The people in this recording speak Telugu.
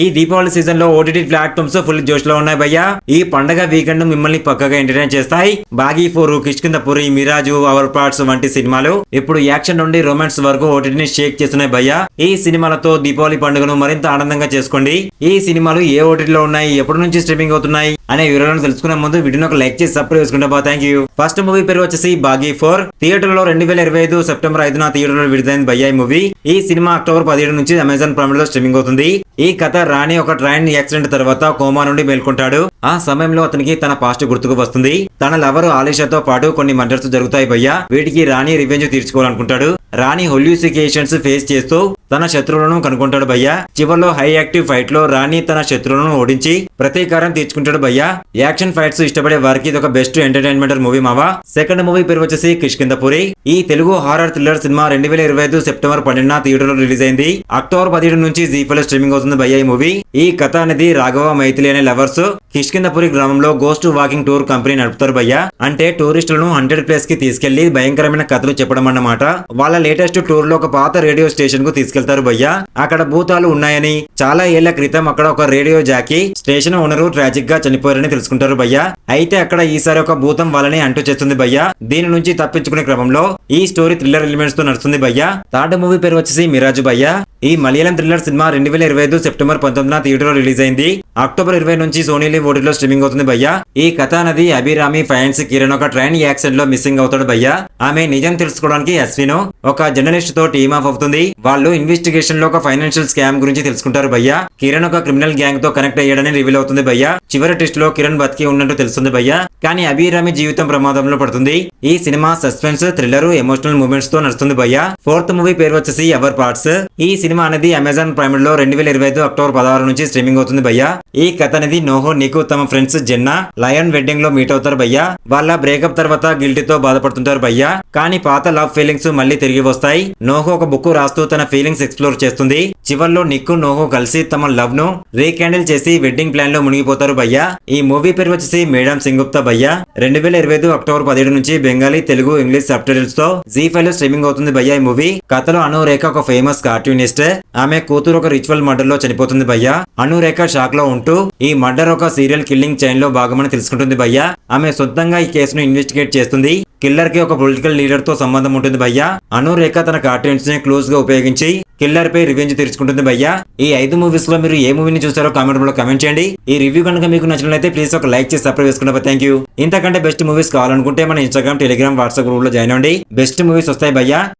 ఈ దీపావళి సీజన్లో ఓటీటీ ప్లాట్ఫామ్స్ ఫుల్ జోష్లో ఉన్నాయి భయ్యా. ఈ పండగ వీకెండ్ మిమ్మల్ని పక్కగా ఎంటర్టైన్ చేస్తాయి. బాగీ ఫోర్ కిష్కిందపురి మిరాజు అవర్ పార్ట్స్ వంటి సినిమాలు ఇప్పుడు యాక్షన్ నుండి రొమాన్స్ వరకు ఓటీటీని షేక్ చేస్తున్నాయి భయ్యా. ఈ సినిమాలతో దీపావళి పండుగను మరింత ఆనందంగా చేసుకోండి. ఈ సినిమాలు ఏ ఓటీటీలో ఉన్నాయి ఎప్పటి నుంచి స్ట్రీమింగ్ అవుతున్నాయి? అనే వివరాలను తెలుసుకునే ముందు వీడియోని ఒక లైక్ చేసి సపోర్ట్ చేసుకుంటే బా థ్యాంక్ యూ ఫస్ట్ మూవీ పేరు వచ్చేసి బాగీ ఫోర్. థియేటర్లో రెండు వేల ఇరవై ఐదు సెప్టెంబర్ ఐదున థియేటర్లో విడుదలైన బయ్యాయి మూవీ ఈ సినిమా అక్టోబర్ పదిహేడు నుంచి అమెజాన్ ప్రైమ్లో స్ట్రీమింగ్ అవుతుంది. ఈ కథ రాణి ఒక ట్రైన్ యాక్సిడెంట్ తర్వాత కోమా నుండి మేల్కొంటాడు. ఆ సమయంలో అతనికి తన పాస్ట్ గుర్తుకు వస్తుంది. తన లవర్ ఆలిషాతో పాటు కొన్ని మర్డర్స్ జరుగుతాయి భయ్యా వీటికి రాణి రివెంజ్ తీర్చుకోవాలనుకుంటాడు. రాణి హొల్యూసికేషన్స్ ఫేస్ చేస్తూ తన శత్రువులను కనుక్కుంటాడు భయ్యా. చివరిలో హై యాక్టివ్ ఫైట్లో రాణి తన శత్రువులను ఓడించి ప్రతీకారం తీర్చుకుంటాడు భయ్యా. యాక్షన్ ఫైట్స్ ఇష్టపడే వారికి ఇది ఒక బెస్ట్ ఎంటర్టైన్మెంట్ మూవీ మావా. సెకండ్ మూవీ పేరు వచ్చేసి కిష్కిందపురి ఈ తెలుగు హారర్ థ్రిల్లర్ సినిమా రెండు వేల ఇరవై ఐదు సెప్టెంబర్ పన్నెండున థియేటర్లో రిలీజ్ అయింది అక్టోబర్ పదిహేడు నుంచి జీ ఫైవ్ స్ట్రీమింగ్ అవుతుంది భయ్యా ఈ మూవీ. ఈ కథ అనేది రాఘవ మైథిలి అనే లవర్స్ కిష్కిందపురి గ్రామంలో గోస్ట్ వాకింగ్ టూర్ కంపెనీ నడుపుతారు భయ్యా. అంటే టూరిస్టులను హండ్రెడ్ ప్లేస్కి తీసుకెళ్ళి భయంకరమైన కథలు చెప్పడం అన్నమాట. వాళ్ళ లేటెస్ట్ టూర్లో ఒక పాత రేడియో స్టేషన్కు తీసుకెళ్తారు భయ్యా. అక్కడ భూతాలు ఉన్నాయని చాలా ఏళ్ళ క్రితం అక్కడ ఒక రేడియో జాకీ స్టేషన్ ఓనరు ట్రాజిక్గా చనిపోయారని తెలుసుకుంటారు భయ్యా. అయితే అక్కడ ఈసారి ఒక భూతం వాళ్ళని అంటూ చేస్తుంది భయ్యా. దీని నుంచి తప్పించుకునే క్రమంలో ఈ స్టోరీ థ్రిల్లర్ ఎలిమెంట్స్తో నడుస్తుంది భయ్యా. థర్డ్ మూవీ పేరు వచ్చేసి మిరాజు భయ్యా. ఈ మలయాళం థ్రిల్లర్ సినిమా రెండు వేల ఇరవై ఐదు సెప్టెంబర్ పంతొమ్మిదిన థియేటర్లో రిలీజ్ అయింది అక్టోబర్ ఇరవై నుంచి సోనీలీ ఓటీలో స్ట్రీమింగ్ అవుతుంది భయ్యా. ఈ కథ అనేది అభిరామి ఫైన్స్ కిరణ్ ఒక ట్రైన్ యాక్సిడెంట్లో మిస్సింగ్ అవుతాడు భయ్యా. ఆమె నిజం తెలుసుకోవడానికి అశ్విను ఒక జర్నలిస్ట్తో టీమ్ ఆఫ్ అవుతుంది. వాళ్ళు ఇన్వెస్టిగేషన్లో ఒక ఫైనాన్షియల్ స్కామ్ గురించి తెలుసుకుంటారు భయ్యా. కిరణ్ ఒక క్రిమినల్ గ్యాంగ్తో కనెక్ట్ అయ్యాడని రివీల్ అవుతుంది భయ్యా. చివరి టెస్ట్లో కిరణ్ బతికి ఉన్నట్టు తెలుస్తుంది భయ్యా. కానీ అభిరామి జీవితం ప్రమాదంలో పడుతుంది. ఈ సినిమా సస్పెన్స్ థ్రిల్లర్ ఎమోషనల్ మూమెంట్స్తో నడుస్తుంది భయ్యా. ఫోర్త్ మూవీ పేరు వచ్చేసి ఎవర్ పార్ట్స్. ఈ సినిమా అనేది అమెజాన్ ప్రైమ్లో రెండు వేల ఇరవై ఐదు అక్టోబర్ పదహారు నుంచి స్ట్రీమింగ్ అవుతుంది భయ్యా. ఈ కథ అనేది నోహో నీకు తమ ఫ్రెండ్స్ జెన్నా లయన్ వెడ్డింగ్లో మీట్ అవుతారు భయ్యా. వాళ్ళ బ్రేకప్ తర్వాత గిల్టీ తో బాధపడుతుంటారు భయ్య. కానీ పాత లవ్ ఫీలింగ్స్ మళ్ళీ తిరిగి వస్తాయి. నోహో ఒక బుక్ రాస్తూ తన ఫీలింగ్స్ ఎక్స్ప్లోర్ చేస్తుంది. చివర్లో నిక్కు నోహో కలిసి తమ లవ్ను రీకాండిల్ చేసి వెడ్డింగ్ ప్లాన్లో మునిగిపోతారు భయ్యా. ఈ మూవీ పేరు వచ్చేసి మేడం సింగుప్తా భయ్యా. రెండు వేల ఇరవై ఐదు అక్టోబర్ పదిహేడు నుంచి బెంగాలీ తెలుగు ఇంగ్లీష్ సబ్ టైటిల్స్తో జీ ఫైవ్లో స్ట్రీమింగ్ అవుతుంది భయ్యా ఈ మూవీ. కథలో అనురేఖ ఒక ఫేమస్ కార్టూనిస్ట్ ఆమె కూతురు ఒక రిచువల్ మర్డర్లో చనిపోతుంది భయ్యా. అనురేఖ షాక్లో ఉంటూ ఈ మర్డర్ ఒక సీరియల్ కిల్లింగ్ చైన్లో భాగమని తెలుసుకుంటుంది భయ్యా. ఆమె సొంతంగా ఈ కేసును ఇన్వెస్టిగేట్ చేస్తుంది. కిల్లర్కి ఒక పొలిటికల్ లీడర్తో సంబంధం ఉంటుంది భయ్యా. అనురేఖ తన కార్టూన్స్ని క్లోజ్గా ఉపయోగించి కిల్లర్ పై రివెంజ్ తీర్చుకుంటుంది భయ్యా. ఈ ఐదు మూవీస్లో మీరు ఏ మూవీని చూసారో కామెంట్లో కమెంట్ చేయండి. ఈ రివ్యూ కనుక మీకు నచ్చినట్లయితే ప్లీజ్ ఒక లైక్ చేసి సబ్స్క్రైబ్ చేసుకున్నా థ్యాంక్ యూ ఇంతకంటే బెస్ట్ మూవీస్ కావాలనుకుంటే మన ఇన్స్టాగ్రామ్ టెలిగ్రామ్ వాట్సాప్ గ్రూప్లో జాయిన్ అవ్వండి. బెస్ట్ మూవీస్ వస్తాయి భయ్యా.